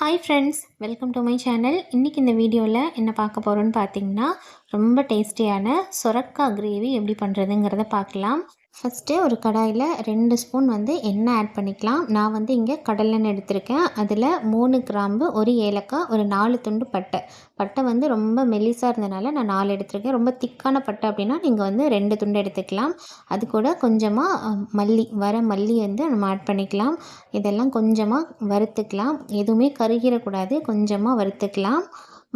Hi friends welcome to my channel இன்றைக்கி இந்த வீடியோவில் என்ன பார்க்க போகிறோன்னு பார்த்தீங்கன்னா ரொம்ப டேஸ்டியான சொரக்கா கிரேவி எப்படி பண்ணுறதுங்கிறத பார்க்கலாம். ஃபஸ்ட்டு ஒரு கடாயில் ரெண்டு ஸ்பூன் வந்து எண்ணெய் ஆட் பண்ணிக்கலாம். நான் வந்து இங்கே கடலெண்ணெய் எடுத்திருக்கேன். அதில் மூணு கிராம்பு ஒரு ஏலக்காய் ஒரு நாலு துண்டு பட்டை. பட்டை வந்து ரொம்ப மெலிசாக இருந்தனால நான் நாலு எடுத்திருக்கேன். ரொம்ப திக்கான பட்டை அப்படின்னா நீங்கள் வந்து ரெண்டு துண்டு எடுத்துக்கலாம். அது கூட கொஞ்சமாக மல்லி வர மல்லி வந்து நம்ம ஆட் பண்ணிக்கலாம். இதெல்லாம் கொஞ்சமாக வறுத்துக்கலாம். எதுவுமே கருகிடக்கூடாது கொஞ்சமாக வறுத்துக்கலாம்.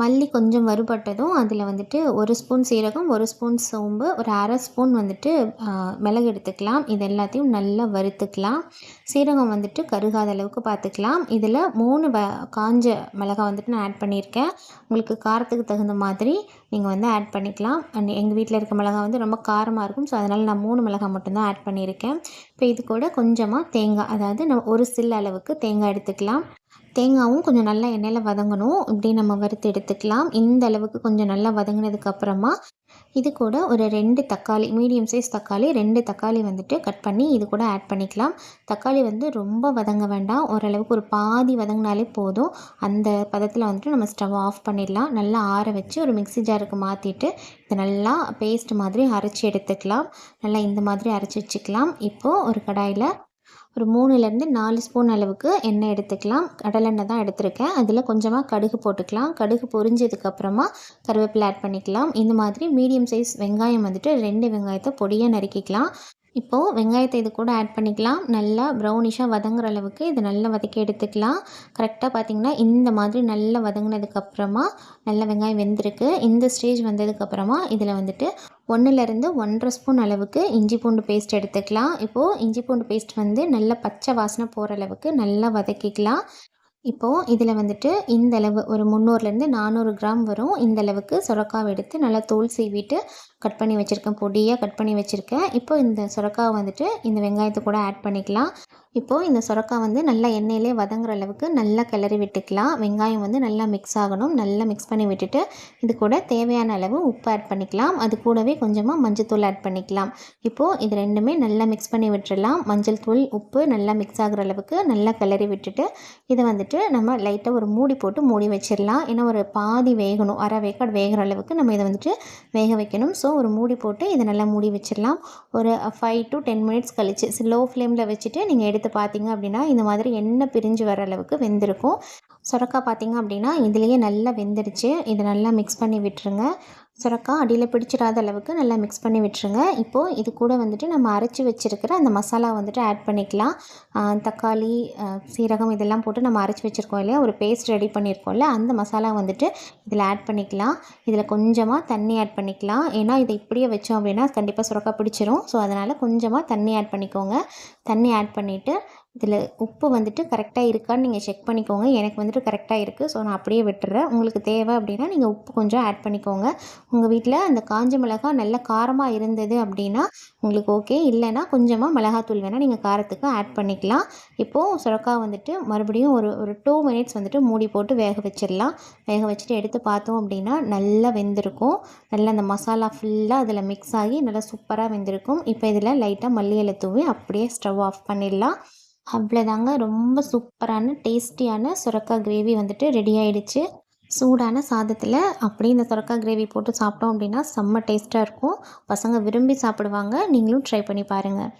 மல்லி கொஞ்சம் வறுபட்டதும் அதில் வந்துட்டு ஒரு ஸ்பூன் சீரகம் ஒரு ஸ்பூன் சோம்பு ஒரு அரை ஸ்பூன் வந்துட்டு மிளகு எடுத்துக்கலாம். இது எல்லாத்தையும் நல்லா வறுத்துக்கலாம். சீரகம் வந்துட்டு கருகாத அளவுக்கு பார்த்துக்கலாம். இதில் மூணு வ காஞ்ச மிளகாய் வந்துட்டு நான் ஆட் பண்ணியிருக்கேன். உங்களுக்கு காரத்துக்கு தகுந்த மாதிரி நீங்கள் வந்து ஆட் பண்ணிக்கலாம். அண்ட் எங்கள் வீட்டில் இருக்க மிளகாய் வந்து ரொம்ப காரமாக இருக்கும். ஸோ அதனால் நான் மூணு மிளகாய் மட்டும்தான் ஆட் பண்ணியிருக்கேன். இப்போ இது கூட கொஞ்சமாக தேங்காய் அதாவது நம்ம ஒரு சில்லு அளவுக்கு தேங்காய் எடுத்துக்கலாம். தேங்காவும் கொஞ்சம் நல்லா எண்ணெயில் வதங்கணும். இப்படி நம்ம வறுத்து எடுத்துக்கலாம். இந்த அளவுக்கு கொஞ்சம் நல்லா வதங்கினதுக்கப்புறமா இது கூட ஒரு ரெண்டு தக்காளி மீடியம் சைஸ் தக்காளி ரெண்டு தக்காளி வந்துட்டு கட் பண்ணி இது கூட ஆட் பண்ணிக்கலாம். தக்காளி வந்து ரொம்ப வதங்க வேண்டாம். ஓரளவுக்கு ஒரு பாதி வதங்கினாலே போதும். அந்த பதத்தில் வந்துட்டு நம்ம ஸ்டவ் ஆஃப் பண்ணிடலாம். நல்லா ஆற வச்சு ஒரு மிக்சி ஜாருக்கு மாற்றிட்டு இதை நல்லா பேஸ்ட் மாதிரி அரைச்சி எடுத்துக்கலாம். நல்லா இந்த மாதிரி அரைச்சி வச்சுக்கலாம். இப்போது ஒரு கடாயில் ஒரு மூணுலேருந்து நாலு ஸ்பூன் அளவுக்கு எண்ணெய் எடுத்துக்கலாம். கடலெண்ணெய் தான் எடுத்திருக்கேன். அதில் கொஞ்சமாக கடுகு போட்டுக்கலாம். கடுகு பொரிஞ்சதுக்கப்புறமா கருவேப்பிலை ஆட் பண்ணிக்கலாம். இந்த மாதிரி மீடியம் சைஸ் வெங்காயம் வந்துட்டு ரெண்டு வெங்காயத்தை பொடியாக நறுக்கிக்கலாம். இப்போது வெங்காயத்தை இது கூட ஆட் பண்ணிக்கலாம். நல்லா ப்ரௌனிஷாக வதங்குற அளவுக்கு இதை நல்லா வதக்கி எடுத்துக்கலாம். கரெக்டாக பார்த்திங்கன்னா இந்த மாதிரி நல்லா வதங்கினதுக்கப்புறமா நல்லா வெங்காயம் வெந்திருக்கு. இந்த ஸ்டேஜ் வந்ததுக்கப்புறமா இதில் வந்துட்டு ஒன்றுலேருந்து ஒன்றரை ஸ்பூன் அளவுக்கு இஞ்சி பூண்டு பேஸ்ட் எடுத்துக்கலாம். இப்போது இஞ்சி பூண்டு பேஸ்ட் வந்து நல்லா பச்சை வாசனை போகிற அளவுக்கு நல்லா வதக்கிக்கலாம். இப்போது இதில் வந்துட்டு இந்த அளவு ஒரு முந்நூறுலேருந்து நானூறு கிராம் வரும். இந்த அளவுக்கு சுரக்காவை எடுத்து நல்லா தோல் சீவிட்டு கட் பண்ணி வச்சுருக்கேன். பொடியாக கட் பண்ணி வச்சுருக்கேன். இப்போ இந்த சுரக்காவை வந்துட்டு இந்த வெங்காயத்தை கூட ஆட் பண்ணிக்கலாம். இப்போது இந்த சுரக்காய் வந்து நல்லா எண்ணெயிலே வதங்குற அளவுக்கு நல்லா கிளறி விட்டுக்கலாம். வெங்காயம் வந்து நல்லா மிக்ஸ் ஆகணும். நல்லா மிக்ஸ் பண்ணி விட்டுட்டு இது கூட தேவையான அளவு உப்பு ஆட் பண்ணிக்கலாம். அது கூடவே கொஞ்சமாக மஞ்சள் தூள் ஆட் பண்ணிக்கலாம். இப்போது இது ரெண்டுமே நல்லா மிக்ஸ் பண்ணி விட்டுடலாம் மஞ்சள் தூள் உப்பு நல்லா மிக்ஸ் ஆகிற அளவுக்கு நல்லா கிளறி விட்டுட்டு இதை வந்துட்டு நம்ம லைட்டாக ஒரு மூடி போட்டு மூடி வச்சிடலாம் ஏன்னா ஒரு பாதி வேகணும். அரை வேக்காடு வேகிற அளவுக்கு நம்ம இதை வந்துட்டு வேக வைக்கணும். ஸோ ஒரு மூடி போட்டு இதை நல்லா மூடி வச்சிடலாம் ஒரு ஃபைவ் டு டென் மினிட்ஸ் கழிச்சு லோ ஃப்ளேமில் வச்சுட்டு நீங்கள் எடுத்து எடுத்து பார்த்தீங்க அப்படின்னா இந்த மாதிரி எண்ணெய் பிரிஞ்சு வர அளவுக்கு வெந்திருக்கும். சுரக்காய் பார்த்திங்க அப்படின்னா இதுலேயே நல்லா வெந்துடுச்சு இதை நல்லா மிக்ஸ் பண்ணி விட்டுருங்க. சுரக்கா அடியில் பிடிச்சிடாத அளவுக்கு நல்லா மிக்ஸ் பண்ணி விட்டுருங்க. இப்போது இது கூட வந்துட்டு நம்ம அரைச்சி வச்சுருக்கிற அந்த மசாலா வந்துட்டு ஆட் பண்ணிக்கலாம். தக்காளி சீரகம் இதெல்லாம் போட்டு நம்ம அரைச்சி வச்சுருக்கோம் இல்லையா? ஒரு பேஸ்ட் ரெடி பண்ணியிருக்கோம்ல அந்த மசாலா வந்துட்டு இதில் ஆட் பண்ணிக்கலாம். இதில் கொஞ்சமாக தண்ணி ஆட் பண்ணிக்கலாம். ஏன்னா இதை இப்படியே வச்சோம் அப்படின்னா கண்டிப்பாக சுரக்கா பிடிச்சிரும். ஸோ அதனால் கொஞ்சமாக தண்ணி ஆட் பண்ணிக்கோங்க. தண்ணி ஆட் பண்ணிவிட்டு இதில் உப்பு வந்துட்டு கரெக்டாக இருக்கான்னு நீங்கள் செக் பண்ணிக்கோங்க. எனக்கு வந்துட்டு கரெக்டாக இருக்குது. ஸோ நான் அப்படியே விட்டுறேன். உங்களுக்கு தேவை அப்படின்னா நீங்கள் உப்பு கொஞ்சம் ஆட் பண்ணிக்கோங்க. உங்கள் வீட்டில் அந்த காஞ்ச மிளகாய் நல்ல காரமாக இருந்தது அப்படின்னா உங்களுக்கு ஓகே. இல்லைன்னா கொஞ்சமாக மிளகாத்தூள் வேணால் நீங்கள் காரத்துக்கு ஆட் பண்ணிக்கலாம். இப்போது சுரக்கா வந்துட்டு மறுபடியும் ஒரு ஒரு டூ மினிட்ஸ் வந்துட்டு மூடி போட்டு வேக வச்சிடலாம். வேக வச்சுட்டு எடுத்து பார்த்தோம் அப்படின்னா நல்லா வெந்திருக்கும். நல்லா அந்த மசாலா ஃபுல்லாக அதில் மிக்ஸ் ஆகி நல்லா சூப்பராக வெந்திருக்கும். இப்போ இதில் லைட்டாக மல்லியலை தூவி அப்படியே ஸ்டவ் ஆஃப் பண்ணிடலாம். அவ்வளோதாங்க ரொம்ப சூப்பரான டேஸ்டியான சுரக்காய் கிரேவி வந்துட்டு ரெடி ஆகிடுச்சு சூடான சாதத்தில் அப்படியே இந்த சுரக்காய் கிரேவி போட்டு சாப்பிட்டோம் அப்படின்னா செம்ம டேஸ்ட்டாக இருக்கும். பசங்க விரும்பி சாப்பிடுவாங்க. நீங்களும் ட்ரை பண்ணி பாருங்கள்